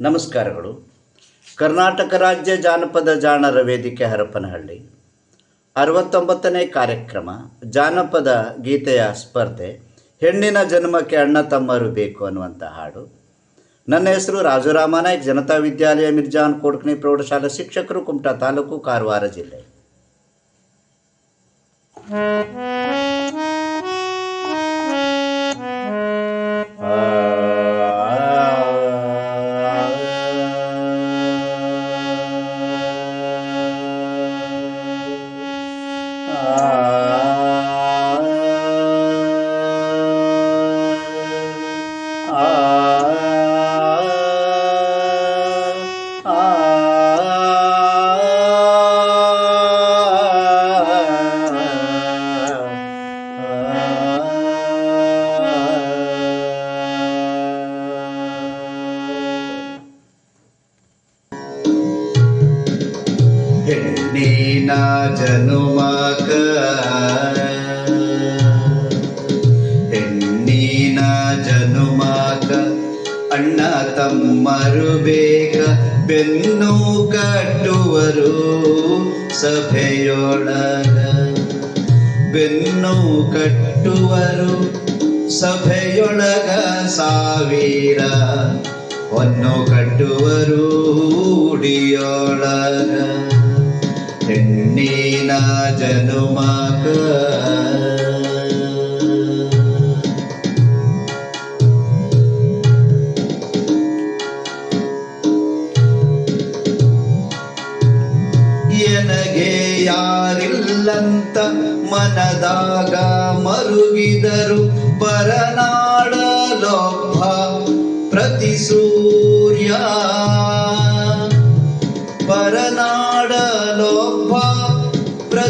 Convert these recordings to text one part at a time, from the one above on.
ನಮಸ್ಕಾರಗಳು. ಕರ್ನಾಟಕ ರಾಜ್ಯ ಜಾನಪದ ಜಾಣರ ವೇದಿಕೆ ಹರಪನಹಳ್ಳಿ. ಅರವತ್ತೊಂಬತ್ತನೇ ಕಾರ್ಯಕ್ರಮ, ಜಾನಪದ ಗೀತೆಯ ಸ್ಪರ್ಧೆ, ಹೆಣ್ಣಿನ ಜನ್ಮಕ್ಕೆ ಅಣ್ಣ ತಮ್ಮರು ಬೇಕು ಅನ್ನುವಂಥ ಹಾಡು. ನನ್ನ ಹೆಸರು ರಾಜುರಾಮ ನಾಯ್ಕ್, ಜನತಾ ವಿದ್ಯಾಲಯ, ಮಿರ್ಜಾನ್ ಕೋಡ್ಕಣಿ ಪ್ರೌಢಶಾಲಾ ಶಿಕ್ಷಕರು, ಕುಮಟಾ ತಾಲೂಕು, ಕಾರವಾರ ಜಿಲ್ಲೆ. ಹೆಣ್ಣಿನ ಜನುಮಕ ಹೆಣ್ಣಿನ ಜನುಮಕ ಅಣ್ಣ ತಮ್ಮರು ಬೇಕ, ಬೆನ್ನು ಕಟ್ಟುವರು ಸಭೆಯೊಳಗ. ಬೆನ್ನು ಕಟ್ಟುವರು ಸಭೆಯೊಳಗ ಸಾವಿರ ಒನ್ನು ಕಟ್ಟುವರು ಉಡಿಯೊಳಗ ಹೆಣ್ಣಿನ ಜನುಮಕ. ಎನಗೆ ಯಾರಿಲ್ಲಂತ ಮನದಾಗ ಮರುಗಿದರು ಪರನಾಡಲೊಬ್ಬ ಪ್ರತಿ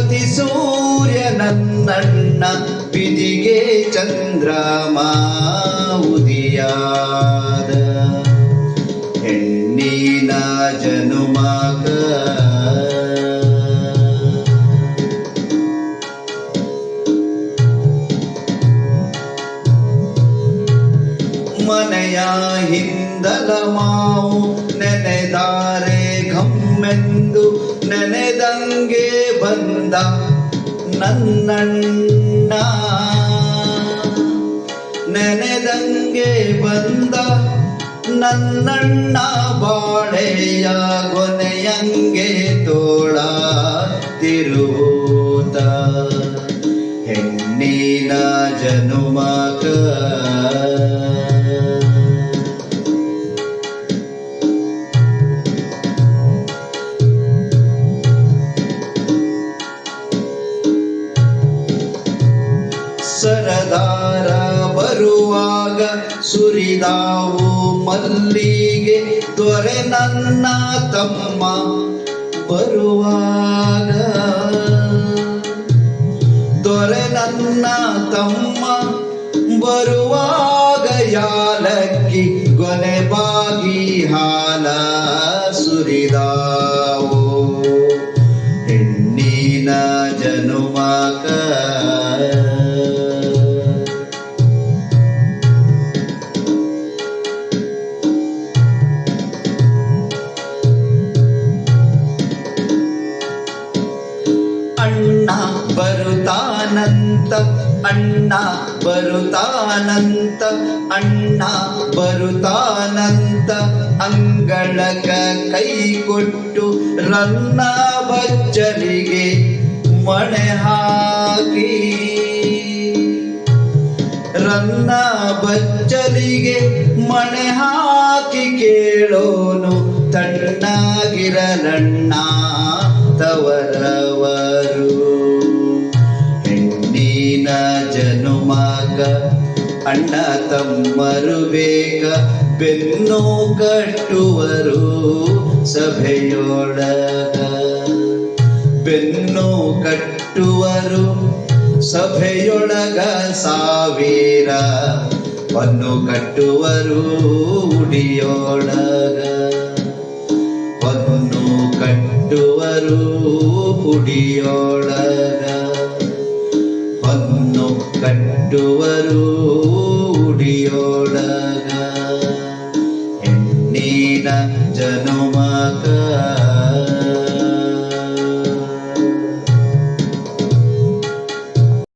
ಪ್ರತಿ ಸೂರ್ಯ ನನ್ನಣ್ಣ ಬಿದಿಗೆ ಚಂದ್ರಮ ಉದಿಯಾದ ಹೆಣ್ಣಿನ ಜನುಮಕ ಮನೆಯ ಹಿಂದಲ ಮಾವು ನೆನೆದಾರೆ ಘಮ್ಮೆಂದು ನೆನೆದಂಗೆ ಬಂದ ನನ್ನಣ್ಣ. ನೆನೆದಂಗೆ ಬಂದ ನನ್ನಣ್ಣ ಬಾಳೆಯ ಕೊನೆಯಂಗೆ ತೋಳ ತಿರುತ ಹೆಣ್ಣಿನ ಜನುಮಕ ಬರುವಾಗ ಸುರಿದಾವು ಮಲ್ಲಿಗೆ ದೊರೆ ನನ್ನ ತಮ್ಮ ಬರುವಾಗ. ದೊರೆ ನನ್ನ ತಮ್ಮ ಬರುವಾಗ ಯಾಲಕ್ಕಿ ಗೊನೆ ಬಾಗಿ ಹಾಲ ಸುರಿದಾವು ಅಣ್ಣ ಬರುತ್ತಾನಂತ ಅಣ್ಣ ಬರುತ್ತಾನಂತ ಅಣ್ಣ ಬರುತ್ತಾನಂತ, ಅಂಗಳಕ ಕೈ ಕೊಟ್ಟು ರನ್ನ ಬಚ್ಚಲಿಗೆ ಮಣೆ ಹಾಕಿ. ರನ್ನ ಬಚ್ಚಲಿಗೆ ಮಣೆ ಹಾಕಿ ಕೇಳೋನು ತಣ್ಣಗಿರಲಣ್ಣ, ತವರವರು ಅಣ್ಣ ತಮ್ಮರು ಬೇಗ ಬೆನ್ನು ಕಟ್ಟುವರು ಸಭೆಯೊಳಗ. ಬೆನ್ನು ಕಟ್ಟುವರು ಸಭೆಯೊಳಗ ಸಾವಿರ ಪನ್ನು ಕಟ್ಟುವರು ಉಡಿಯೊಳಗ. ಪನ್ನು ಕಟ್ಟುವರು ಉಡಿಯೊಳಗ. ಪನ್ನು ಕಟ್ಟುವರು ಉಡಿಯೊಳಗ ಹೆಣ್ಣಿನ ಮುಂದಿನ ಜನುಮಕ